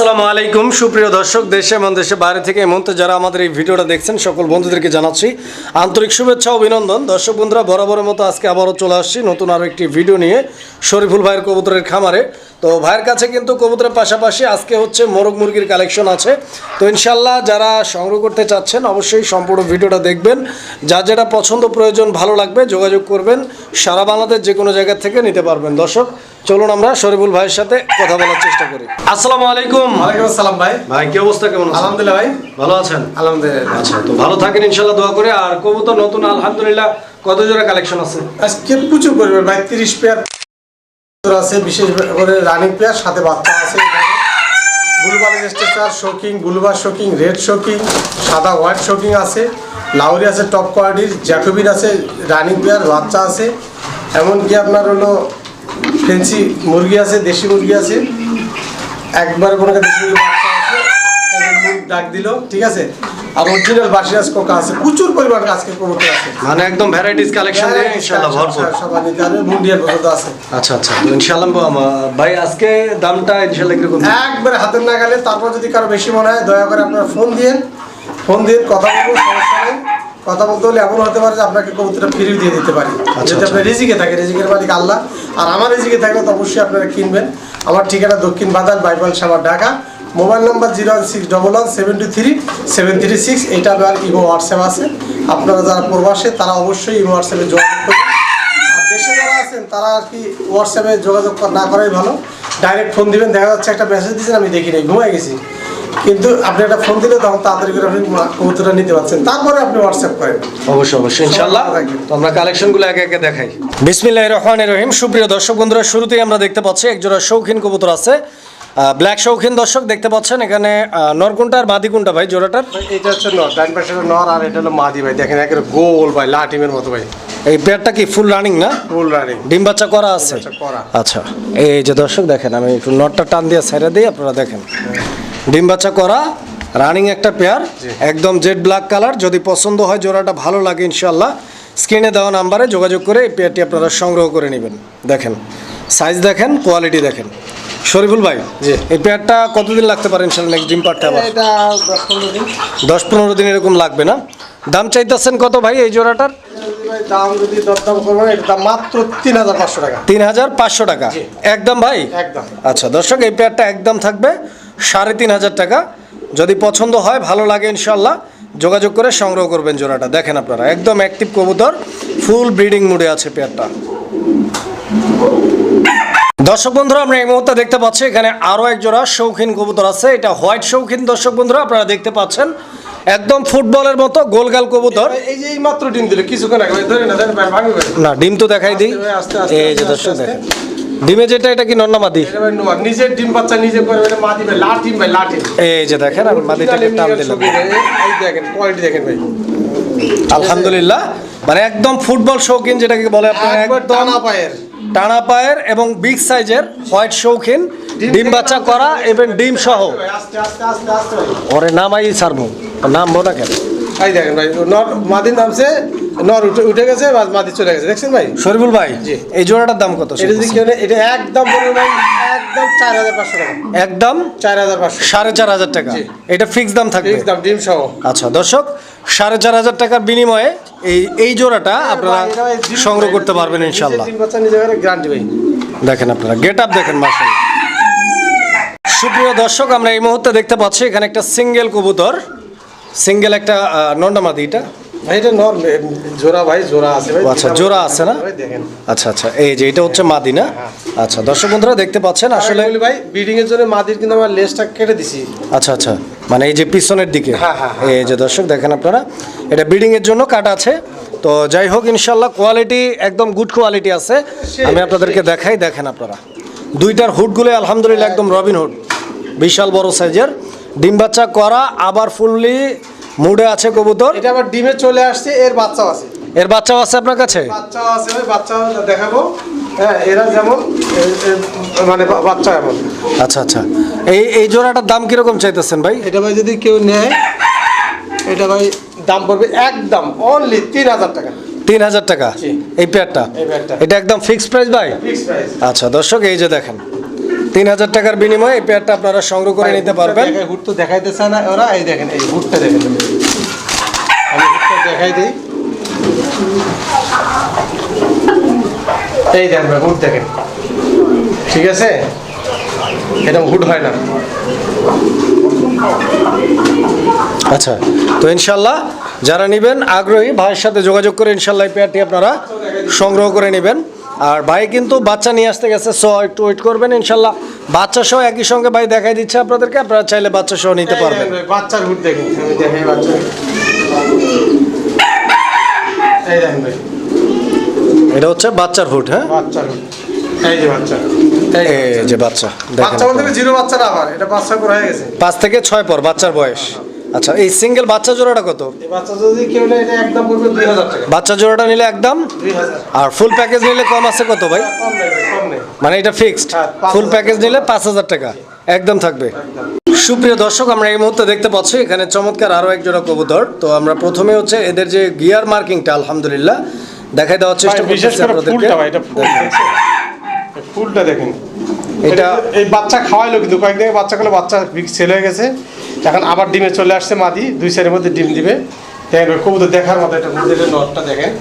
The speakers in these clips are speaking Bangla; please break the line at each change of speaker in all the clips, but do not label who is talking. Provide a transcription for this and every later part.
আসসালামু আলাইকুম। সুপ্রিয় দর্শক, দেশে এবং দেশে বাইরে থেকে এই মুহূর্তে যারা আমাদের এই ভিডিওটা দেখছেন, সকল বন্ধুদেরকে জানাচ্ছি আন্তরিক শুভেচ্ছা, অভিনন্দন। দর্শক বন্ধুরা, বরাবরের মতো আজকে আবারও চলে আসছি নতুন আরও একটি ভিডিও নিয়ে শরীফুল ভাইয়ের কবুতরের খামারে। তো ভাইয়ের কাছে কিন্তু কবুতরের পাশাপাশি আজকে হচ্ছে মোরগ মুরগির কালেকশন আছে। তো ইনশাল্লাহ যারা সংগ্রহ করতে চাচ্ছেন, অবশ্যই সম্পূর্ণ ভিডিওটা দেখবেন। যা যেটা পছন্দ প্রয়োজন, ভালো লাগবে, যোগাযোগ করবেন। সারা বাংলাদেশ যে কোনো জায়গা থেকে নিতে পারবেন। দর্শক চলুন আমরা শরীফুল ভাইয়ের সাথে কথা বলার চেষ্টা করি। আসসালামু আলাইকুম।
ওয়ালাইকুম আসসালাম ভাই।
ভাই কি অবস্থা? কেমন আছেন?
আলহামদুলিল্লাহ ভাই।
ভালো আছেন?
আলহামদুলিল্লাহ।
আচ্ছা তো ভালো থাকেন ইনশাল্লাহ দোয়া করে। আর কবুতর নতুন আলহামদুলিল্লাহ কত জোড়া কালেকশন আছে?
আজকে প্রচুর পরিমাণ ভাই তিরিশ পেয়ার আছে বিশেষ করে রানিং পেয়ার সাথে বাচ্চা আছে। বুলবালের স্ট্রেচার শোকিং বুলবার শোকিং রেড শোকিং সাদা হোয়াইট শোকিং আছে। লাউরি আছে টপ কোয়ালিটির জ্যাকোবিন আছে রানিং পেয়ার বাচ্চা আছে। এমনকি আপনার হলো ফেন্সি মুরগি আছে দেশি মুরগি আছে। একবার কোনো দেশি মুরগি বাচ্চা আছে ডাক দিল ঠিক আছে? আর অরিজিনাল বাসিরাজ কোকা আছে প্রচুর পরিমাণ আজকে কবুতর আছে।
মানে একদম ভ্যারাইটিস কালেকশন ভরপুর।
মুন্ডিয়ার আছে।
আচ্ছা আচ্ছা তো ভাই আজকে দামটা ইনশাল্লাহ কীরকম?
একবারে হাতের না গেলে তারপর যদি কারও বেশি মনে হয় দয়া করে আপনারা ফোন দিন ফোন দিয়ে কথা বলব সমস্যা নেই। কথা বলতে হলে এমন হতে পারে যে আপনাকে কবুতরটা ফিরিয়ে দিয়ে দিতে পারি। যদি
আচ্ছা।
আপনার রিজিকে থাকে রিজিকের মালিক আল্লাহ। আর আমার রিজিকে থাকলে তো অবশ্যই আপনারা কিনবেন। আমার ঠিকানা দক্ষিণ বাজার, বাইপাল summer Dhaka. Mobile number zero one six double one seven two three seven three six. এটা আমার ইমো হোয়াটসঅ্যাপ আছে। আপনারা যারা প্রবাসে, তারা অবশ্যই ইমো হোয়াটসঅ্যাপে যোগাযোগ করবেন। আর দেশে যারা আছেন, তারা আর কি হোয়াটসঅ্যাপে যোগাযোগ না করাই ভালো। ডাইরেক্ট ফোন দিবেন, দেখা যাচ্ছে একটা মেসেজ দিয়েছেন, আমি দেখি নাই ঘুমাই গেছি। কিন্তু আপনি একটা ফোন দিলে তখন তাড়াতাড়ি করে আপনি কবুতরটা নিতে পারছেন। তারপরে আপনি হোয়াটসঅ্যাপ করেন।
অবশ্যই অবশ্যই। ইনশাল্লাহ আমরা কালেকশনগুলো একে একে দেখাই। বিসমিল্লাহ রহমান রহিম। সুপ্রিয় দর্শক বন্ধুরা শুরুতেই আমরা দেখতে পাচ্ছি একজোড়া শৌখিন কবুতর আছে। ব্ল্যাক শৌখিন দর্শক দেখতে পাচ্ছেন এখানে নরকুন্টা আর মাদি কোনটা ভাই জোড়াটার?
এটা হচ্ছে নর ডান পাশে নর আর এটা হলো মাদি ভাই। দেখেন একেবারে গোল ভাই লাটিমের মতো ভাই।
এই পেয়ারটা কি ফুল রানিং না?
ফুল রানিং
ডিম বাচ্চা করা আছে? আচ্ছা এই যে দর্শক দেখেন আমি একটু নটটা টান দিয়ে ছেড়ে দিই আপনারা দেখেন। ডিম বাচ্চা করা রানিং একটা পেয়ার একদম জেড ব্ল্যাক কালার যদি পছন্দ হয় জোড়াটা ভালো লাগে ইনশাল্লাহ স্ক্রিনে দেওয়া নাম্বারে যোগাযোগ করে এই পেয়ারটি আপনারা সংগ্রহ করে নেবেন। দেখেন সাইজ দেখেন কোয়ালিটি দেখেন। শরীফুল ভাই
জি।
এই পেয়ারটা কতদিন লাগতে পারে ইনশাল্লাহ নেক্সট ডিম পারতে আবার?
দশ পনেরো দিন।
দশ পনেরো দিন এরকম লাগবে না। দাম চাইতেছেন কত ভাই এই জোড়াটার?
দাম যদি দরদাম করবেন এটা মাত্র তিন হাজার পাঁচশো টাকা।
তিন হাজার পাঁচশো টাকা। একদম ভাই?
একদম।
আচ্ছা দর্শক এই পেয়ারটা একদম থাকবে। সাড়ে তিন হাজার টাকা। যদি পছন্দ হয় ভালো লাগে ইনশাল্লাহ যোগাযোগ করে সংগ্রহ করবেন জোড়াটা। দেখেন আপনারা একদম অ্যাক্টিভ কবুতর ফুল ব্রিডিং মুডে আছে পেয়ারটা। দর্শক বন্ধুরা আমরা এই মুহূর্তে দেখতে পাচ্ছি এখানে আরও এক জোড়া শৌখিন কবুতর আছে। এটা হোয়াইট শৌখিন দর্শক বন্ধুরা আপনারা দেখতে পাচ্ছেন। একদম ফুটবলের মতো গোলগাল কবুতর।
এই যে এই মাত্র ডিম দিল কিছুক্ষণ আগে না
ডিম তো দেখাই দিই।
আস্তে, আস্তে, আস্তে,
এই যে দর্শক দেখেন। ডিমে যেটা এটা কি
ভাই নোয়া নিজের ডিম বাচ্চা নিজে করে এটা মা দিবে লাঠিম ভাই লাঠিম
এই যে দেখেন আমি মাদিটাকে টান দিলাম
এই দেখেন কোয়ালিটি দেখেন ভাই।
আলহামদুলিল্লাহ। মানে একদম ফুটবল শৌখিন যেটাকে বলে আপনার একদম
টানা পায়ের।
টানা পায়ের এবং বিগ সাইজের হোয়াইট শৌখিন ডিম বাচ্চা করা এবং ডিম সহ।
ভাই, ভাই।
ওরে নামাই সারমু নামবো না কেন?
এই দেখেন ভাই মাদির নামছে নর উঠে উঠে গেছে বা মাদি চলে গেছে। দেখছেন ভাই?
শরীফুল ভাই
জি।
এই জোড়াটার দাম কত
এটা যদি কেউ এটা একদম বলুন ভাই একদম চার হাজার পাঁচশো টাকা।
একদম
চার হাজার পাঁচশো।
সাড়ে চার হাজার টাকা। এটা ফিক্স দাম থাকবে?
ফিক্স দাম ডিম সহ।
আচ্ছা দর্শক সাড়ে চার হাজার টাকার বিনিময়ে এই এই জোড়াটা আপনারা
ভাই ডিম-
সংগ্রহ করতে পারবেন ইনশাল্লাহ
গ্যারান্টি ভাই।
দেখেন আপনারা গেট আপ দেখেন মার্শাল সুপ্রিয় দর্শক আমরা এই মুহূর্তে দেখতে পাচ্ছি এখানে একটা সিঙ্গেল কবুতর। সিঙ্গেল একটা নন্ডামাদি এটা?
ভাই এটা নর জোড়া ভাই জোড়া আছে ভাই
আচ্ছা, জোড়া আছে না?
দেখেন।
আচ্ছা আচ্ছা এই যে এটা হচ্ছে মাদি না? আচ্ছা দর্শক বন্ধুরা দেখতে পাচ্ছেন আসলে
ভাই ব্রিডিং এর জন্য মাদির কিন্তু আমার লেজটা কেটে দিছি।
আচ্ছা আচ্ছা মানে এই যে পিছনের দিকে।
হ্যাঁ, হ্যাঁ,
এই যে দর্শক দেখেন আপনারা এটা ব্রিডিং এর জন্য কাটা আছে। তো যাই হোক ইনশাল্লাহ কোয়ালিটি একদম গুড কোয়ালিটি আছে। আমি আপনাদেরকে দেখাই দেখেন আপনারা। দুইটার হুডগুলো আলহামদুলিল্লাহ একদম রবিন হুড বিশাল বড় সাইজের ডিম বাচ্চা করা আবার ফুললি মুডে আছে কবুতর?
এটা আবার ডিমে চলে আসছে এর বাচ্চাও আছে।
এর বাচ্চাও আছে আপনার কাছে?
বাচ্চাও আছে ভাই বাচ্চাও দেখাবো। হ্যাঁ এরা যেমন মানে বাচ্চা এমন।
আচ্ছা আচ্ছা। এই এই জোড়াটার দাম কীরকম চাইতেছেন ভাই?
এটা ভাই যদি কেউ নেয় এটা ভাই দাম পড়বে একদম অনলি তিন হাজার টাকা।
তিন হাজার টাকা? এই পেয়ারটা। এটা একদম ফিক্সড প্রাইস ভাই? আচ্ছা দর্শক এই যে দেখেন। তিন হাজার টাকার বিনিময়ে এই পেয়ারটা আপনারা সংগ্রহ করে নিতে পারবেন।
হুট তো দেখাইতেছে না ওরা এই দেখেন এই হুটটা দেখেন আমি। হুটটা দেখাই দিই। এই দেখেন হুট দেখেন। ঠিক আছে? এটা হুট হয় না।
আচ্ছা তো ইনশাল্লাহ যারা নেবেন আগ্রহী ভাইয়ের সাথে যোগাযোগ করে ইনশাল্লাহ এই পেয়ারটি আপনারা সংগ্রহ করে নেবেন। আর ভাই কিন্তু বাচ্চা নিয়ে আসতে গেছে সো একটু ওয়েট করবেন ইনশাল্লাহ। বাচ্চা সহ একই সঙ্গে ভাই দেখাই দিচ্ছে আপনাদেরকে আপনারা চাইলে বাচ্চা সহ নিতে পারবেন।
বাচ্চার হুট দেখেন আমি দেখাই বাচ্চা। এই দেখেন ভাই।
এটা হচ্ছে বাচ্চার হুড হ্যাঁ?
বাচ্চার হুট এই যে বাচ্চা। এই যে
বাচ্চা
বাচ্চা বলতে জিরো বাচ্চা না আবার এটা বাচ্চা করে হয়ে গেছে।
পাঁচ থেকে ছয় পর বাচ্চার বয়স। আচ্ছা এই সিঙ্গেল বাচ্চা জোড়াটা কত?
বাচ্চা
জোড়াটা নিলে একদম? আর ফুল প্যাকেজ নিলে কম আছে কত ভাই?
নেই
মানে এটা ফিক্সড
হ্যাঁ,
ফুল প্যাকেজ নিলে পাঁচ হাজার টাকা। একদম থাকবে। সুপ্রিয় দর্শক আমরা এই মুহূর্তে দেখতে পাচ্ছি এখানে চমৎকার আরও এক জোড়া কবুতর। তো আমরা প্রথমে হচ্ছে এদের যে গিয়ার মার্কিংটা আলহামদুলিল্লাহ দেখাই দেওয়ার চেষ্টা
ভাই, বিশেষ
করতেছি
করে
আপনাদেরকে।
ফুলটা দেখেন।
এটা-
এই বাচ্চা খাওয়াইলো কিন্তু কয়েকদিন আগে বাচ্চা ছেলে হয়ে গেছে। এখন আবার ডিমে চলে আসছে মাদি দুই সাইডের মধ্যে ডিম দিবে। দেখেন কবুতর দেখার মতো এটা মধ্যে নটটা দেখেন।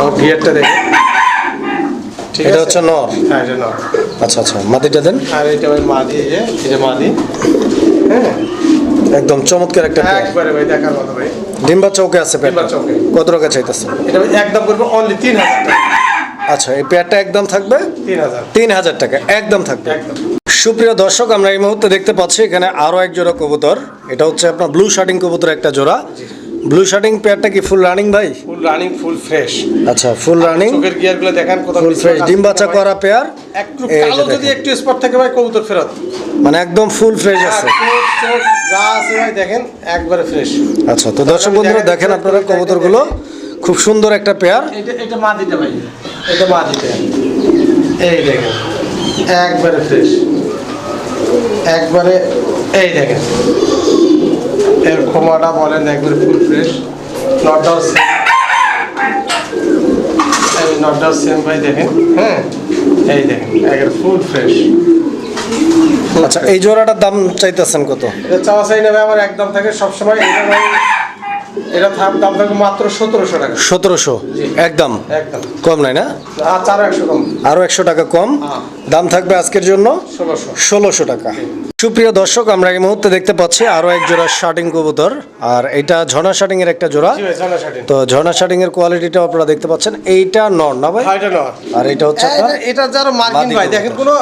ও গিয়ারটা দেখেন। ঠিক
এটা
আছে?
হচ্ছে নর?
হ্যাঁ এটা
আচ্ছা আচ্ছা দেন।
আর এটা ভাই মাদি এই যে এটা মাদি। হ্যাঁ?
একদম চমৎকার একটা
একবারে ভাই দেখার মতো ভাই।
ডিম্বা চৌকে আছে পেয়ারটা।
ডিম্বা চৌকে।
কত টাকা চাইতেছে?
এটা একদম করবে অনলি তিন হাজার
আচ্ছা এই পেয়ারটা একদম থাকবে?
তিন হাজার।
তিন হাজার টাকা একদম থাকবে।
একদম।
সুপ্রিয় দর্শক আমরা এই মুহূর্তে দেখতে পাচ্ছি এখানে আরও এক জোড়া কবুতর। এটা হচ্ছে আপনার ব্লু শার্টিং কবুতর একটা জোড়া। ব্লু শার্টিং পেয়ারটা কি ফুল রানিং ভাই?
ফুল রানিং ফুল ফ্রেশ
আচ্ছা ফুল রানিং
চোখের গিয়ারগুলো দেখেন কোথাও
ফুল ফ্রেশ ডিম বাচ্চা করা পেয়ার
একটু কালো যদি একটু স্পট থাকে ভাই কবুতর ফেরত।
মানে একদম ফুল ফ্রেশ আছে।
যা আছে ভাই দেখেন একবারে ফ্রেশ
আচ্ছা তো দর্শক বন্ধুরা দেখেন আপনারা কবুতরগুলো। খুব সুন্দর একটা পেয়ার
এটা এটা মাদিটা ভাই এটা মাদিটা এই দেখেন। একবারে ফ্রেশ একবারে এই দেখেন। এর খোমাটা বলেন একবারে ফুল ফ্রেশ নটটাও সেম এই নটটাও সেম ভাই দেখেন হ্যাঁ? এই দেখেন একবারে ফুল ফ্রেশ
আচ্ছা এই জোড়াটার দাম চাইতেছেন কত?
চাওয়া চাই নেবে আমার একদম থাকে। সবসময় এটা এটা দাম থাকবে মাত্র সতেরোশো টাকা।
সতেরোশো? একদম?
একদম।
কম নাই না?
আর একশো
টাকা কম?
হ্যাঁ।
দাম থাকবে আজকের জন্য?
ষোলোশো।
টাকা। সুপ্রিয় দর্শক আমরা এই মুহূর্তে দেখতে পাচ্ছি আরও এক জোড়া শার্টিং কবুতর। আর এটা ঝর্ণা শার্টিং এর একটা জোড়া। তো ঝর্ণা শার্টিং। এর কোয়ালিটিটাও আপনারা দেখতে পাচ্ছেন। এইটা নর না ভাই? আর এটা হচ্ছে
এটা- যারা মার্কিন ভাই। দেখেন কোনো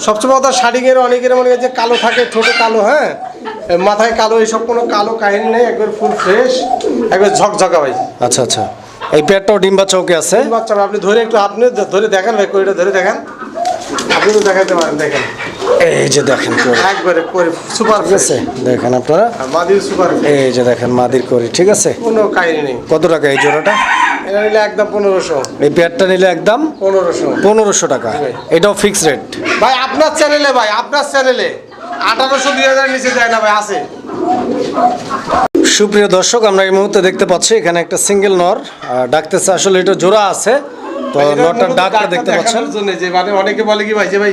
সবচেয়ে কথা শাড়ি এর অনেকের মনে যে কালো থাকে ঠোঁটে কালো হ্যাঁ? মাথায় কালো এইসব কোনো কালো কাহিনী নেই একবার ফুল ফ্রেশ একবার ঝকঝকা ভাই।
আচ্ছা আচ্ছা। এই পেয়ারটাও ডিম্বা চৌকে আছে?
বাচ্চা আপনি ধরে একটু আপনি ধরে দেখেন ভাই কইটা ধরে দেখেন। আপনি তো দেখাতে পারেন দেখেন।
এই যে দেখেন
একবারে সুপার
ঠিক আছে দেখেন আপনারা।
মাদির সুপার
এই যে দেখেন মাদির করি ঠিক আছে?
কোনো কাহিনী নেই।
কত টাকা এই জোড়াটা?
এটা নিলে একদম পনেরোশো।
এই নিলে একদম
পনেরোশো।
পনেরোশো টাকা। এটাও ফিক্স রেট
ভাই আপনার চ্যানেলে ভাই আপনার চ্যানেলে। আঠারোশো দুই হাজার নিচে যায় না ভাই আছে।
সুপ্রিয় দর্শক আমরা এই মুহূর্তে দেখতে পাচ্ছি এখানে একটা সিঙ্গেল নর। ডাকতেছে আসলে এটা জোড়া আছে। তো নরটার ডাকটা দেখতে পাচ্ছেন।
জন্য যে মানে অনেকে বলে কি ভাই যে ভাই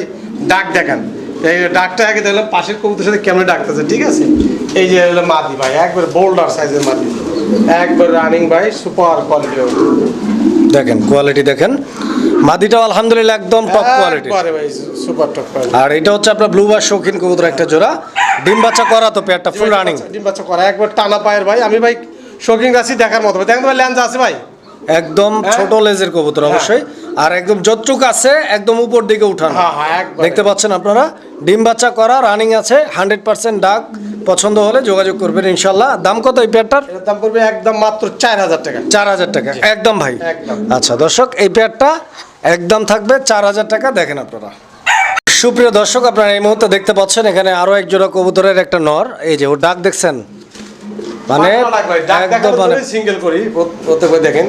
ডাক দেখান। এই ডাকটা আগে দেখলাম পাশের কবুতর সাথে কেমন ডাকতেছে ঠিক আছে? এই যে হলো মাদি ভাই একবার বোল্ডার সাইজের মাদি। একবার রানিং ভাই সুপার কোয়ালিটি
দেখেন কোয়ালিটি দেখেন। মাদিটাও আলহামদুলিল্লাহ একদম top quality
super top quality
আর এটা হচ্ছে আপনার ব্লু বার শৌখিন কবুতর একটা জোড়া। ডিম বাচ্চা করা তো পেয়ারটা ফুল রানিং
ডিম বাচ্চা করা একবার টানা পায়ের ভাই। আমি ভাই শৌখিন রাশি দেখার মতো ভাই। দেখেন ভাই ল্যান্স আছে ভাই।
একদম
হ্যাঁ।
ছোট লেজের কবুতর অবশ্যই। আর একদম যতটুক আছে একদম উপর দিকে উঠানো।
হ্যাঁ হ্যাঁ
দেখতে পাচ্ছেন আপনারা? ডিম বাচ্চা করা রানিং আছে হান্ড্রেড পার্সেন্ট ডাক। পছন্দ হলে যোগাযোগ করবেন ইনশাল্লাহ। দাম কত এই পেয়ারটার?
দাম পড়বে একদম মাত্র চার হাজার টাকা।
চার হাজার টাকা। একদম ভাই। আচ্ছা দর্শক এই পেয়ারটা একদম থাকবে চার হাজার টাকা। দেখেন আপনারা। সুপ্রিয় দর্শক আপনারা এই মুহূর্তে দেখতে পাচ্ছেন এখানে আরও এক জোড়া কবুতরের একটা নর। এই যে ও ডাক দেখছেন? মানে একদম মানে
সিঙ্গেল করি দেখেন।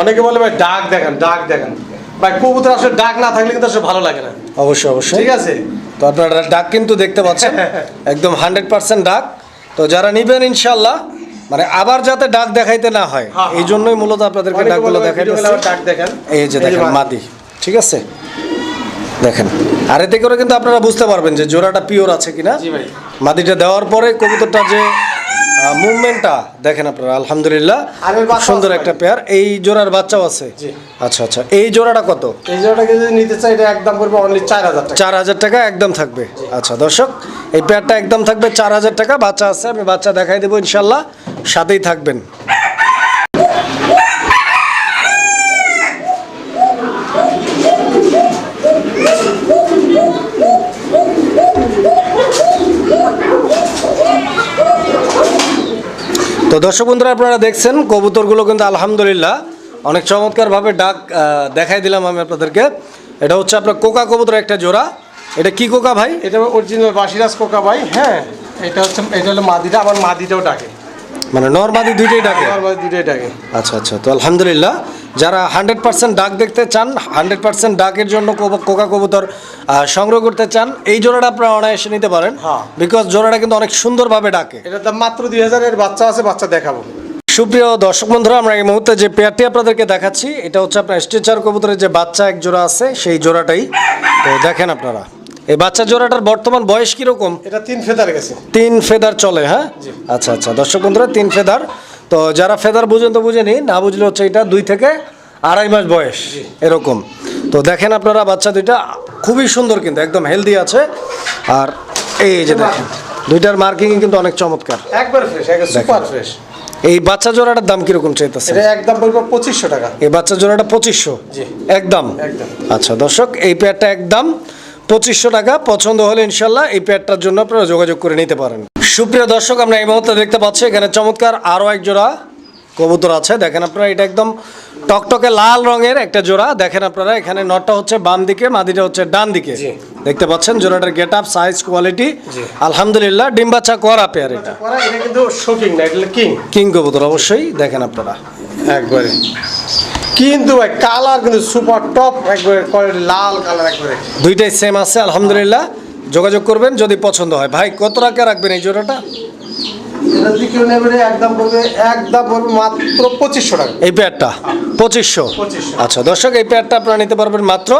অনেকে বলে ভাই ডাক দেখেন ডাক দেখেন। ভাই কবুতর আসলে ডাক না থাকলে কিন্তু আসলে ভালো লাগে না।
অবশ্যই অবশ্যই।
ঠিক আছে?
তো আপনারা ডাক কিন্তু দেখতে পাচ্ছেন। একদম হান্ড্রেড পার্সেন্ট ডাক তো যারা নিবেন ইনশাল্লাহ মানে আবার যাতে ডাক দেখাইতে না হয় এই জন্যই মূলত আপনাদেরকে ডাকগুলো
দেখেন?
এই যে দেখেন
মাদি।
মাদি। ঠিক আছে? দেখেন আর এতে করে কিন্তু আপনারা বুঝতে পারবেন যে জোড়াটা পিওর আছে কিনা। মাদিটা দেওয়ার পরে কবুতরটা যে মুভমেন্টটা দেখেন আপনারা আলহামদুলিল্লাহ। সুন্দর একটা পেয়ার এই জোড়ার বাচ্চাও আছে। আচ্ছা আচ্ছা। এই জোড়াটা কত?
এই জোড়াটাকে যদি নিতে চাই এটা একদম করবে অনলি চার হাজার টাকা।
চার হাজার টাকা একদম থাকবে। আচ্ছা দর্শক এই পেয়ারটা একদম থাকবে চার হাজার টাকা। বাচ্চা আছে আমি বাচ্চা দেখাই দেবো ইনশাল্লাহ। সাথেই থাকবেন। তো দর্শক বন্ধুরা আপনারা দেখছেন কবুতরগুলো কিন্তু আলহামদুলিল্লাহ অনেক চমৎকারভাবে ডাক দেখাই দিলাম আমি আপনাদেরকে। এটা হচ্ছে আপনার কোকা কবুতর একটা জোড়া। এটা কি কোকা ভাই?
এটা অরিজিনাল বাসিরাজ কোকা ভাই হ্যাঁ। এটা হচ্ছে এটা হলো মাদিটা আমার মাদিটাও ডাকে।
মানে নর্মাদি দুইটাই ডাকে?
আমার দুইটাই ডাকে।
আচ্ছা আচ্ছা তো আলহামদুলিল্লাহ। যারা হান্ড্রেড পার্সেন্ট ডাক দেখতে চান হান্ড্রেড পার্সেন্ট ডাকের জন্য কোকা কবুতর সংগ্রহ করতে চান এই জোড়াটা আপনারা অনায়াসে নিতে পারেন।
হ্যাঁ।
বিকজ জোড়াটা কিন্তু অনেক সুন্দরভাবে ডাকে।
এটা দাম মাত্র দুই হাজারের বাচ্চা আছে বাচ্চা দেখাবো।
সুপ্রিয় দর্শক বন্ধুরা আমরা এই মুহূর্তে যে পেয়ারটি আপনাদেরকে দেখাচ্ছি এটা হচ্ছে আপনার স্ট্রেচার কবুতরের যে বাচ্চা এক জোড়া আছে সেই জোড়াটাই তো দেখেন আপনারা। এই বাচ্চা জোড়াটার বর্তমান বয়স কীরকম?
এটা তিন ফেদার গেছে।
তিন ফেদার চলে হ্যাঁ? আচ্ছা আচ্ছা। দর্শক বন্ধুরা তিন ফেদার। তো যারা ফেদার বুঝেন তো বুঝেনি না বুঝলে হচ্ছে এটা দুই থেকে আড়াই মাস বয়স এরকম। তো দেখেন আপনারা বাচ্চা দুইটা খুবই সুন্দর কিন্তু একদম হেলদি আছে। আর এই যে দেখেন দুইটার মার্কিং কিন্তু অনেক চমৎকার।
একবার ফ্রেশ একবার সুপার ফ্রেশ
এই বাচ্চা জোড়াটার দাম কীরকম চাইতেছে
এটা একদম বলব পঁচিশশো টাকা।
এই বাচ্চা জোড়াটা পঁচিশশো?
জি।
একদম?
একদম।
আচ্ছা দর্শক এই পেয়ারটা একদম পঁচিশশো টাকা পছন্দ হলে ইনশাল্লাহ এই পেয়ারটার জন্য আপনারা যোগাযোগ করে নিতে পারেন। সুপ্রিয় দর্শক আমরা এই মুহূর্তে দেখতে পাচ্ছি এখানে চমৎকার আরও এক জোড়া কবুতর আছে। দেখেন আপনারা এটা একদম টকটকে লাল রঙের একটা জোড়া। দেখেন আপনারা এখানে নটটা হচ্ছে বাম দিকে মাদিটা হচ্ছে ডান দিকে। দেখতে পাচ্ছেন জোড়াটার গেট আপ সাইজ কোয়ালিটি আলহামদুলিল্লাহ ডিম বাচ্চা করা পেয়ার এটা।
কিন্তু কিং
কিং কবুতর অবশ্যই। দেখেন আপনারা
একবারে। কিন্তু ভাই কালার কিন্তু সুপার টপ একবারে লাল কালার একবারে।
দুইটাই সেম আছে আলহামদুলিল্লাহ। যোগাযোগ করবেন যদি পছন্দ হয়। ভাই কত টাকা রাখবেন এই জোড়াটা?
এটা যদি কেউ নেবে একদম পড়বে একদম পড়বে মাত্র পঁচিশশো টাকা।
এই প্যাডটা পঁচিশশো? আচ্ছা দর্শক এই প্যাডটা আপনারা নিতে পারবেন মাত্র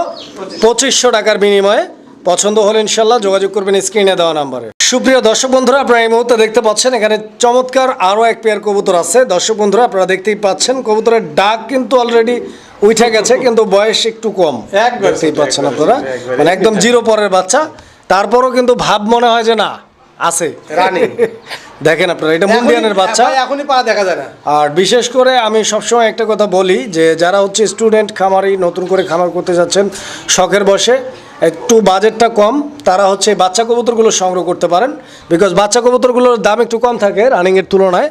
পঁচিশশো টাকার বিনিময়ে। পছন্দ হলে ইনশাল্লাহ যোগাযোগ করবেন স্ক্রিনে দেওয়া নাম্বারে। সুপ্রিয় দর্শক বন্ধুরা আপনারা এই মুহূর্তে দেখতে পাচ্ছেন এখানে চমৎকার আরও এক পেয়ার কবুতর আছে। দর্শক বন্ধুরা আপনারা দেখতেই পাচ্ছেন কবুতরের ডাক কিন্তু অলরেডি উঠে গেছে কিন্তু বয়স একটু কম। দেখতেই পাচ্ছেন আপনারা। মানে একদম জিরো পরের বাচ্চা। তারপরও কিন্তু ভাব মনে হয় যে না আছে।
Running।
দেখেন আপনারা এটা মুন্ডিয়ানের বাচ্চা।
এখনই পা দেখা যায় না।
আর বিশেষ করে আমি সবসময় একটা কথা বলি যে যারা হচ্ছে স্টুডেন্ট খামারি নতুন করে খামার করতে যাচ্ছেন শখের বসে একটু বাজেটটা কম তারা হচ্ছে বাচ্চা কবুতরগুলো সংগ্রহ করতে পারেন বিকজ বাচ্চা কবুতরগুলোর দাম একটু কম থাকে রানিংয়ের তুলনায়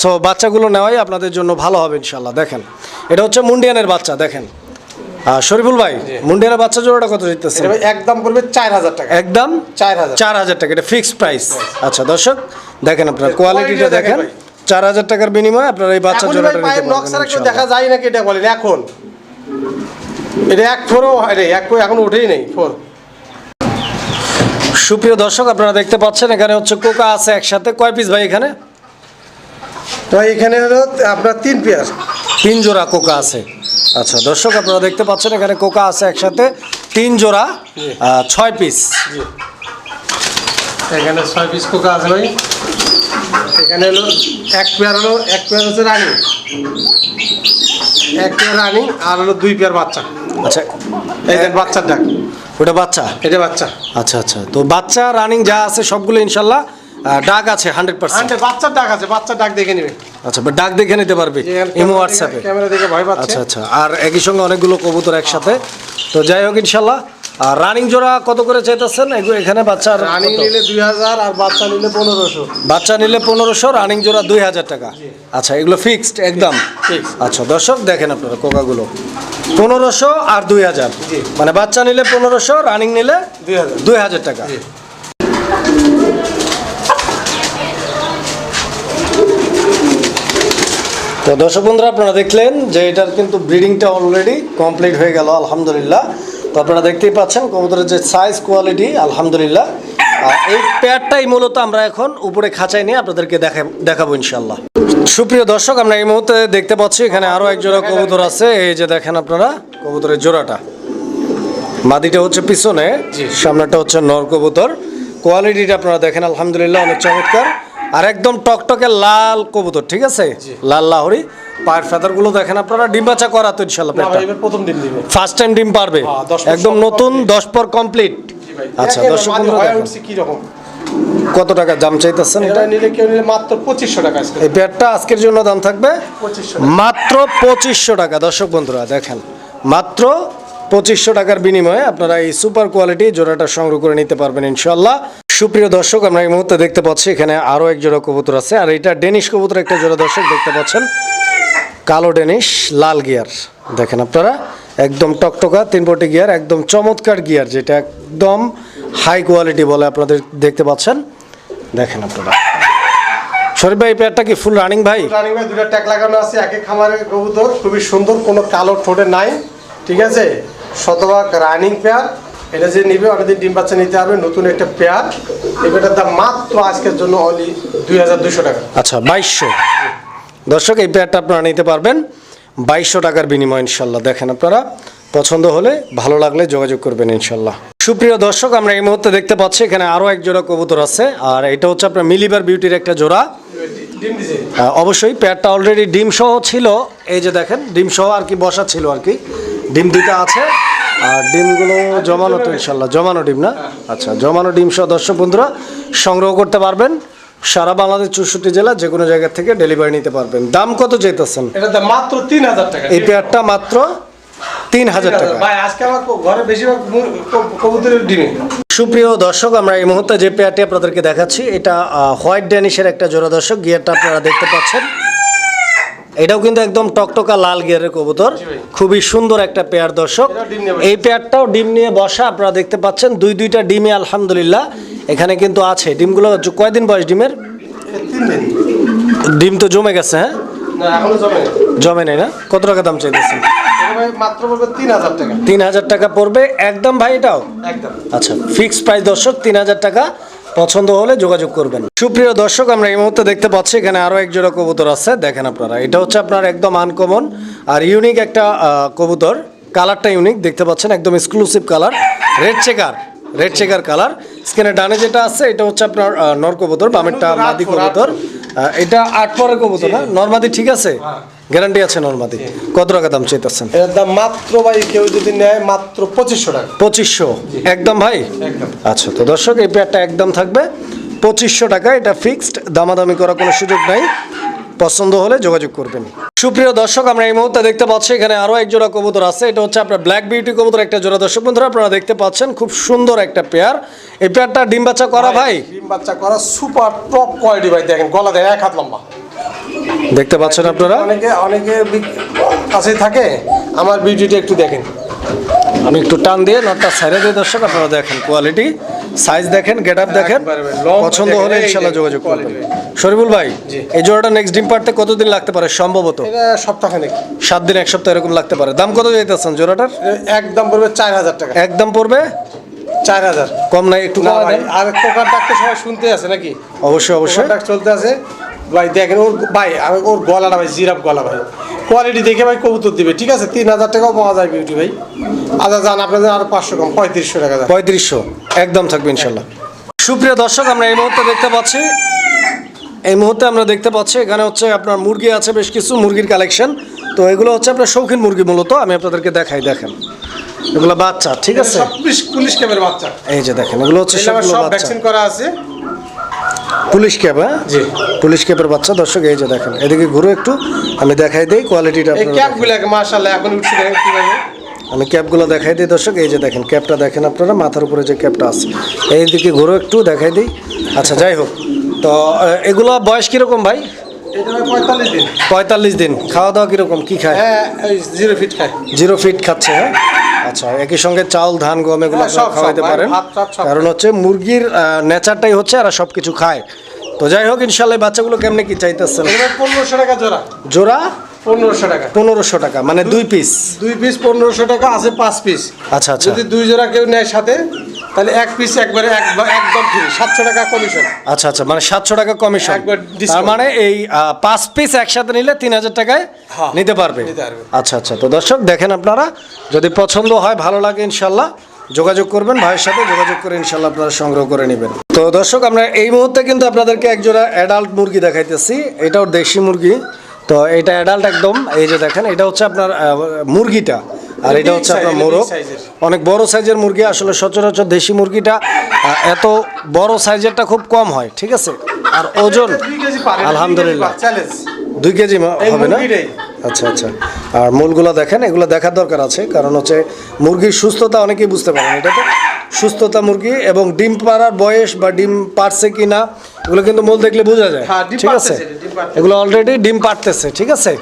সো বাচ্চাগুলো নেওয়াই আপনাদের জন্য ভালো হবে ইনশাল্লাহ দেখেন এটা হচ্ছে মুন্ডিয়ানের বাচ্চা দেখেন। শরীফুল ভাই মুন্ডিয়ানের বাচ্চা জোড়াটা কত
এটা একদম পড়বে চার হাজার টাকা।
একদম?
চার হাজার।
চার হাজার টাকা এটা ফিক্সড প্রাইস আচ্ছা দর্শক দেখেন আপনার কোয়ালিটিটা দেখেন চার হাজার টাকার বিনিময়ে আপনারা এই বাচ্চা জোড়াটা।
দেখা যায় নাকি এটা বলেন এখন? এটা এক ফোরও রে এক ফোর এখন উঠেই নেই ফোর।
সুপ্রিয় দর্শক আপনারা দেখতে পাচ্ছেন এখানে হচ্ছে কোকা আছে একসাথে। কয় পিস ভাই এখানে?
তো এখানে হলো আপনার তিন পেয়ার
তিন জোড়া কোকা আছে। আচ্ছা দর্শক আপনারা দেখতে পাচ্ছেন এখানে কোকা আছে একসাথে। তিন জোড়া ছয় পিস
জি। এখানে ছয় পিস কোকা আছে ভাই। এখানে হলো এক পেয়ার হলো এক পেয়ার হচ্ছে রানি। এক পেয়ার রানি আর হলো দুই পেয়ার বাচ্চা।
আচ্ছা
এই দেখ বাচ্চার ডাক
ওটা বাচ্চা?
এটা বাচ্চা।
আচ্ছা আচ্ছা। তো বাচ্চা রানিং যা আছে সবগুলো ইনশাল্লাহ ডাক আছে হান্ড্রেড পার্সেন্ট
বাচ্চার ডাক আছে বাচ্চার ডাক দেখে নিবে।
আচ্ছা বা ডাক দেখে নিতে পারবে ইমো হোয়াটসঅ্যাপে
ক্যামেরা দেখে ভয় পাচ্ছে।
আচ্ছা আচ্ছা। আর একই সঙ্গে অনেকগুলো কবুতর একসাথে। তো যাই হোক ইনশাল্লাহ। আর রানিং জোড়া কত করে চাইতেছেন? এখানে বাচ্চার
রানি? নিলে দুই হাজার আর বাচ্চা নিলে পনেরোশো।
বাচ্চা নিলে পনেরোশো রানিং জোড়া দুই হাজার টাকা। আচ্ছা এগুলো ফিক্সড একদম। আচ্ছা দর্শক দেখেন আপনারা কোকাগুলো। পনেরোশো আর দুই হাজার। মানে বাচ্চা নিলে পনেরোশো রানিং নিলে
দুই হাজার।
টাকা। তো দর্শক বন্ধুরা আপনারা দেখলেন যে এটার কিন্তু ব্রিডিংটা অলরেডি কমপ্লিট হয়ে গেল আলহামদুলিল্লাহ। তো আপনারা দেখতেই পাচ্ছেন কবুতরের যে সাইজ কোয়ালিটি আলহামদুলিল্লাহ। আর এই পেয়ারটাই মূলত আমরা এখন উপরে খাঁচাই নিয়ে আপনাদেরকে দেখা দেখাবো ইনশাল্লাহ সুপ্রিয় দর্শক আমরা এই মুহূর্তে দেখতে পাচ্ছি এখানে আরও এক জোড়া কবুতর আছে। এই যে দেখেন আপনারা কবুতরের জোড়াটা। মাদিটা হচ্ছে পিছনে সামনেটা হচ্ছে নর কবুতর। কোয়ালিটিটা আপনারা দেখেন আলহামদুলিল্লাহ অনেক চমৎকার। আর একদম টকটকে লাল কবুতর ঠিক আছে? লাল লাহরি। পায়ের ফেদারগুলো দেখেন আপনারা ডিম বাচ্চা করা তো ইনশাল্লাহ
প্রথম দিন দিবে।
ফার্স্ট টাইম ডিম পারবে।
হ্যাঁ,
একদম নতুন। দশ পর কমপ্লিট আচ্ছা দর্শক বন্ধুরা দেখেন।
কি রকম
কত টাকা দাম চাইতেছেন
এটা নিলে কেউ নিলে মাত্র পঁচিশশো টাকা আজকে।
এই পেয়ারটা আজকের জন্য দাম থাকবে মাত্র পঁচিশশো টাকা। দর্শক বন্ধুরা দেখেন মাত্র পঁচিশশো টাকার বিনিময়ে আপনারা এই সুপার কোয়ালিটি জোড়াটা সংগ্রহ করে নিতে পারবেন ইনশাল্লাহ সুপ্রিয় দর্শক আমরা এই মুহূর্তে দেখতে পাচ্ছি এখানে আরও এক জোড়া কবুতর আছে আর এটা ডেনিশ কবুতর একটা জোড়া দর্শক দেখতে পাচ্ছেন। কালো ডেনিশ লাল গিয়ার। দেখেন আপনারা একদম টকটকা তিন পটি গিয়ার একদম চমৎকার গিয়ার যেটা একদম হাই কোয়ালিটি বলে আপনাদের দেখতে পাচ্ছেন। দেখেন আপনারা। শরীফ ভাই পেয়ারটা কি ফুল রানিং ভাই?
রানিং ভাই দুটো ট্যাগ লাগানো আছে একে খামারের কবুতর খুবই সুন্দর কোনো কালো ঠোঁটে নাই ঠিক আছে? শতভাগ রানিং পেয়ার এটা যে নিবে অনেকদিন ডিম বাচ্চা নিতে হবে নতুন একটা পেয়ার। পেয়ারটার দাম মাত্র আজকের জন্য অনলি দুই হাজার দুশো টাকা।
আচ্ছা বাইশশো। দর্শক এই পেয়ারটা আপনারা নিতে পারবেন বাইশশো টাকার বিনিময় ইনশাল্লাহ। দেখেন আপনারা পছন্দ হলে ভালো লাগলে যোগাযোগ করবেন ইনশাল্লাহ। সুপ্রিয় দর্শক আমরা এই মুহূর্তে দেখতে পাচ্ছি এখানে আরও এক জোড়া কবুতর আছে আর এটা হচ্ছে আপনার মিলিবার বিউটির একটা জোড়া। অবশ্যই পেয়ারটা অলরেডি ডিম সহ ছিল এই যে দেখেন ডিম সহ আর কি বসা ছিল আর কি। ডিম দুইটা আছে আর ডিমগুলো জমানো তো ইনশাল্লাহ জমানো ডিম না? আচ্ছা জমানো ডিম সহ দর্শক বন্ধুরা সংগ্রহ করতে পারবেন। সারা বাংলাদেশ চৌষট্টি জেলা যে কোনো জায়গা থেকে ডেলিভারি নিতে পারবেন। দাম কত চাইতেছেন?
এটার দাম মাত্র তিন হাজার টাকা।
এই পেয়ারটা মাত্র তিন হাজার টাকা।
ভাই আজকে আমার ঘরে বেশিরভাগ কবুতরের ডিমে।
সুপ্রিয় দর্শক আমরা এই মুহূর্তে যে পেয়ারটি আপনাদেরকে দেখাচ্ছি এটা হোয়াইট ড্যানিশের একটা জোড়া দর্শক গিয়ারটা আপনারা দেখতে পাচ্ছেন। এটাও কিন্তু একদম টকটকা লাল গিয়ারের কবুতর খুবই সুন্দর একটা পেয়ার দর্শক। এই পেয়ারটাও ডিম নিয়ে বসা আপনারা দেখতে পাচ্ছেন দুই দুইটা ডিমে আলহামদুলিল্লাহ। এখানে কিন্তু আছে ডিমগুলো কয়দিন বয়স ডিমের? ডিম তো জমে গেছে হ্যাঁ?
জমে নেই।
না? কত টাকা দাম
ভাই মাত্র পড়বে তিন হাজার টাকা।
তিন হাজার টাকা পড়বে। একদম ভাই এটাও?
একদম।
আচ্ছা ফিক্সড প্রাইস দর্শক তিন হাজার টাকা পছন্দ হলে যোগাযোগ করবেন। সুপ্রিয় দর্শক আমরা এই মুহূর্তে দেখতে পাচ্ছি এখানে আরও এক জোড়া কবুতর আছে দেখেন আপনারা। এটা হচ্ছে আপনার একদম আনকমন আর ইউনিক একটা কবুতর। কালারটা ইউনিক দেখতে পাচ্ছেন একদম exclusive colour red checker red checker colour স্ক্রিনে ডানে যেটা আছে এটা হচ্ছে আপনার নর কবুতর বামেরটা মাদি কবুতর। এটা আট পরের কবুতর না? নর্মাদি ঠিক আছে? গ্যারান্টি আছে নর্মাদি। কত টাকা দাম চাইতেছেন?
এর দাম মাত্র ভাই কেউ যদি নেয় মাত্র পঁচিশশো টাকা।
পঁচিশশো। একদম ভাই?
একদম।
আচ্ছা তো দর্শক এই পেয়ারটা একদম থাকবে। পঁচিশশো টাকা এটা ফিক্সড দামাদামি করার কোনো সুযোগ নাই। পছন্দ হলে যোগাযোগ করবেন। সুপ্রিয় দর্শক আমরা এই মুহূর্তে দেখতে পাচ্ছি এখানে আরও এক জোড়া কবুতর আছে। এটা হচ্ছে আপনার ব্ল্যাক বিউটি কবুতর একটা জোড়া। দর্শক বন্ধুরা আপনারা দেখতে পাচ্ছেন খুব সুন্দর একটা পেয়ার এই পেয়ারটা ডিম বাচ্চা করা ভাই
ডিম বাচ্চা করা সুপার টপ কোয়ালিটি ভাই দেখেন গলা দেয় এক হাত লম্বা।
দেখতে পাচ্ছেন আপনারা?
অনেকে অনেকে কাছেই থাকে। আমার বিউটিটা একটু দেখেন।
আমি একটু টান দিয়ে নটটা ছাইড়ে দিয়ে দর্শক আপনারা দেখেন কোয়ালিটি সাইজ দেখেন গেট আপ দেখেন। পছন্দ হলে ইনশাল্লাহ যোগাযোগ করবেন। শরীফুল ভাই এই জোড়াটা নেক্সট ডিম পারতে কতদিন লাগতে পারে সম্ভবত?
এটা সপ্তাহখানেক।
সাত দিন এক সপ্তাহ এরকম লাগতে পারে। দাম কত যাইতেছেন জোড়াটার?
একদম পড়বে চার হাজার টাকা।
একদম পড়বে?
চার হাজার।
কম নাই একটু
আর কোকার সবাই শুনতে আছে নাকি?
অবশ্যই অবশ্যই।
ডাক চলতে আছে। ভাই দেখেন ওর ভাই আমি ওর গলাটা ভাই জিরাপ গলা ভাই। কোয়ালিটি দেখে ভাই কবুতর দিবে ঠিক আছে? তিন হাজার টাকাও পাওয়া যায় বিউটি ভাই। আচ্ছা যান আপনাদের আরও পাঁচশো কম পঁয়ত্রিশশো টাকা যান।
পঁয়ত্রিশশো একদম থাকবে ইনশাল্লাহ। সুপ্রিয় দর্শক আমরা এই মুহূর্তে দেখতে পাচ্ছি এই মুহূর্তে আমরা দেখতে পাচ্ছি এখানে হচ্ছে আপনার মুরগি আছে বেশ কিছু মুরগির কালেকশন তো এগুলো হচ্ছে আপনার শৌখিন মুরগি মূলত আমি আপনাদেরকে দেখাই দেখেন। এগুলো বাচ্চা ঠিক আছে?
পুলিশ ক্যাবের বাচ্চা।
এই যে দেখেন এগুলো হচ্ছে
সব ভ্যাকসিন করা আছে।
পুলিশ ক্যাব হ্যাঁ?
জি।
পুলিশ ক্যাবের বাচ্চা দর্শক এই যে দেখেন এদিকে ঘুরে একটু আমি দেখাই দিই কোয়ালিটিটা আমি
ক্যাবগুলো মার্শাল্লাহ এখন উঠছে কীভাবে।
আমি ক্যাপগুলো দেখাই দিই দর্শক এই যে দেখেন ক্যাবটা দেখেন আপনারা মাথার উপরে যে ক্যাবটা আছে। এইদিকে ঘুরে একটু দেখাই দিই। আচ্ছা যাই হোক তো এগুলো বয়স কীরকম ভাই?
পঁয়তাল্লিশ দিন।
খাওয়া দাওয়া কীরকম? কী খায়?
হ্যাঁ জিরো ফিট খায়।
জিরো ফিট খাচ্ছে হ্যাঁ? আচ্ছা একই সঙ্গে চাল ধান গম এগুলো
হ্যাঁ,
খাওয়াইতে পারেন। কারণ হচ্ছে মুরগির নেচারটাই হচ্ছে এরা সব কিছু খায়। তো যাই হোক ইনশাল্লাহ বাচ্চাগুলো কেমনে কি চাইতেছেন?
এটা পনেরোশো টাকা জোড়া।
জোড়া?
পনেরোশো টাকা।
পনেরোশো টাকা মানে দুই পিস
দুই পিস পনেরোশো টাকা আছে পাঁচ পিস
আচ্ছা আচ্ছা।
যদি দুই জোড়া কেউ নেয় সাথে তাহলে এক পিস একবারে এক- একদম ফ্রি সাতশো টাকা কমিশন
আচ্ছা আচ্ছা মানে সাতশো টাকা কমিশন তার মানে এই পাঁচ পিস একসাথে নিলে তিন হাজার টাকায়
হ্যাঁ,
নিতে পারবে। আচ্ছা আচ্ছা তো দর্শক দেখেন আপনারা যদি পছন্দ হয় ভালো লাগে ইনশাল্লাহ যোগাযোগ করবেন ভাইয়ের সাথে যোগাযোগ করে ইনশাল্লাহ আপনারা সংগ্রহ করে নেবেন। তো দর্শক আমরা এই মুহূর্তে কিন্তু আপনাদেরকে একজোড়া অ্যাডাল্ট মুরগি দেখাইতেছি এটাও দেশি মুরগি। তো এটা অ্যাডাল্ট একদম এই যে দেখেন এটা হচ্ছে আপনার মুরগিটা। আর এটা হচ্ছে আপনার মোরগ। অনেক বড় সাইজের মুরগি আসলে সচরাচর দেশি মুরগিটা এত বড় সাইজেরটা খুব কম হয় ঠিক আছে? আর ওজন আলহামদুলিল্লাহ। দুই কেজি হবে না। আচ্ছা আচ্ছা। আর মূলগুলো দেখেন এগুলো দেখার দরকার আছে। কারণ হচ্ছে মুরগির সুস্থতা অনেকেই বুঝতে পারেন এটা তো সুস্থতা মুরগি এবং ডিম পাড়ার বয়স বা ডিম পারছে কি না এগুলো কিন্তু মূল দেখলে বোঝা যায়।
হ্যাঁ,
ঠিক আছে। এগুলো অলরেডি ডিম পারতেছে ঠিক আছে?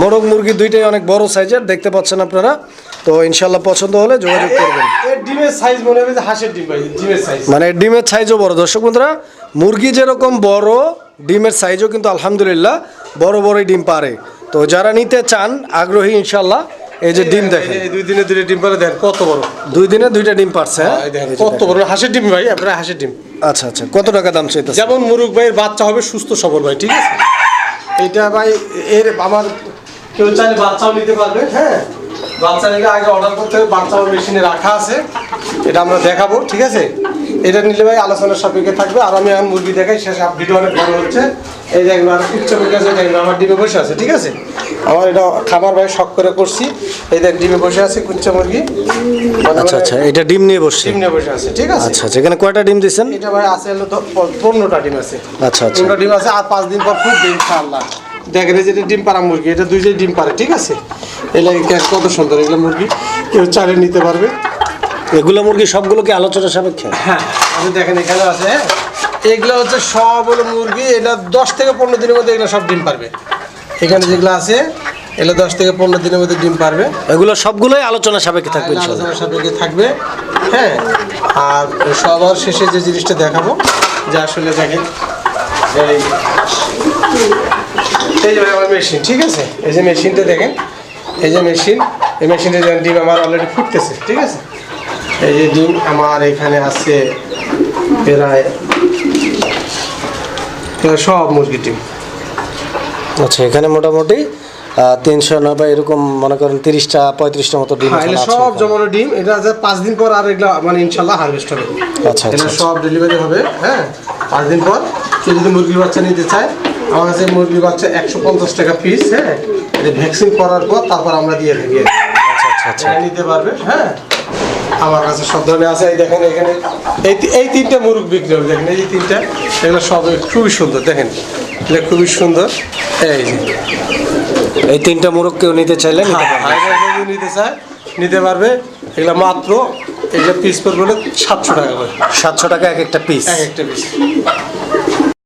মোরগ মুরগি দুইটাই অনেক বড় সাইজের দেখতে পাচ্ছেন আপনারা। তো ইনশাল্লাহ পছন্দ হলে যোগাযোগ করবেন।
ডিমের সাইজ মনে হবে হাঁসের ডিম ভাই ডিমের সাইজ
মানে ডিমের সাইজও বড়। দর্শক বন্ধুরা মুরগি যেরকম বড় ডিমের সাইজও কিন্তু আলহামদুলিল্লাহ বড় বড়ই ডিম পারে তো যারা নিতে চান আগ্রহী ইনশাল্লাহ এই যে ডিম দেখেন।
এই দুই দিনে দুইটা ডিম পারে দেখেন কত বড়।
দুই দিনে দুইটা ডিম পারছে হ্যাঁ?
কত। বড়? হাঁসের ডিম ভাই আপনার হাঁসের ডিম।
আচ্ছা আচ্ছা কত টাকা দাম চাইতেছে
যেমন মুরুগ ভাইয়ের বাচ্চা হবে সুস্থ সবল ভাই ঠিক আছে? এটা ভাই এর আমার কেউ চাইলে বাচ্চাও নিতে পারবে হ্যাঁ? বাচ্চা নিলে আগে অর্ডার করতে হবে বাচ্চা মেশিনে রাখা আছে এটা আমরা দেখাবো ঠিক আছে? এটা নিলে ভাই আলোচনার সাপেক্ষে থাকবে। আর আমি এখন মুরগি দেখাই শেষ ভিডিও অনেক বড় হচ্ছে। এই দেখবেন আর উচ্চ আছে দেখবেন আমার ডিমে বসে আছে ঠিক আছে? আমার এটা খাবার ভাই শখ করে করছি। এই দেখ ডিমে বসে আছে কুচ্চা মুরগি।
আচ্ছা আচ্ছা এটা ডিম নিয়ে বসছে?
ডিম নিয়ে বসে আছে ঠিক আছে?
আচ্ছা আচ্ছা এখানে কয়টা ডিম দিচ্ছেন
এটা ভাই আছে হলো তো পনেরোটা ডিম আছে।
আচ্ছা আচ্ছা।
পনেরোটা ডিম আছে আর পাঁচ দিন পর খুব ডিম ইনশাআল্লাহ। দেখেন এই যে এটা ডিম পাড়া মুরগি এটা দুই যে ডিম পারে ঠিক আছে? গ্যাস কত সুন্দর এগুলো মুরগি কেউ চালে নিতে পারবে।
এগুলো মুরগি সবগুলো কি আলোচনা সাপেক্ষে?
হ্যাঁ আপনি দেখেন এখানে আছে হ্যাঁ? এগুলো হচ্ছে সব হলো মুরগি এটা দশ থেকে পনেরো দিনের মধ্যে এগুলো সব ডিম পারবে। এখানে যেগুলো আছে এগুলো দশ থেকে পনেরো দিনের মধ্যে ডিম পারবে।
এগুলো সবগুলোই আলোচনা সাপেক্ষে থাকবে ইনশাল্লাহ।
আলোচনার সাপেক্ষে থাকবে হ্যাঁ? আর সবার শেষে যে জিনিসটা দেখাবো যে আসলে দেখেন এই যে আমার মেশিন ঠিক আছে? এই যে মেশিনটা দেখেন এই যে মেশিন এই মেশিনটা ডিম আমার অলরেডি ফুটতেছে ঠিক আছে? এই যে ডিম আমার এখানে আছে প্রায় সব মুরগির ডিম
আচ্ছা এখানে মোটামুটি তিনশো নব্বই এরকম মনে করেন তিরিশটা পঁয়ত্রিশটা মতো ডিম
হ্যাঁ সব জমানো ডিম। এটা পাঁচ দিন পর আর এগুলো মানে ইনশাল্লাহ হারভেস্ট হবে।
আচ্ছা,
এটা
আচ্ছা।
সব ডেলিভারি হবে হ্যাঁ? পাঁচ দিন পর কেউ যদি মুরগির বাচ্চা নিতে চায় আমার কাছে মুরগির বাচ্চা একশো পঞ্চাশ টাকা পিস হ্যাঁ? এটা ভ্যাকসিন করার পর তারপর আমরা দিয়ে থাকি।
আচ্ছা আচ্ছা আচ্ছা।
নিতে পারবে হ্যাঁ? আমার কাছে সব ধরনের আছে। এই দেখেন এখানে এই এই তিনটা মুরগ বিক্রি হবে। দেখেন এই যে তিনটা এগুলো সব খুবই সুন্দর। দেখেন এগুলো খুবই সুন্দর। এই
এই তিনটা মুরগ কেউ নিতে চাইলে নিতে পারবে।
হাইড্রা নিতে চায় নিতে পারবে। এগুলো মাত্র এগুলো পিস পড়বে বলে সাতশো টাকা করে।
সাতশো টাকা এক একটা পিস
এক একটা পিস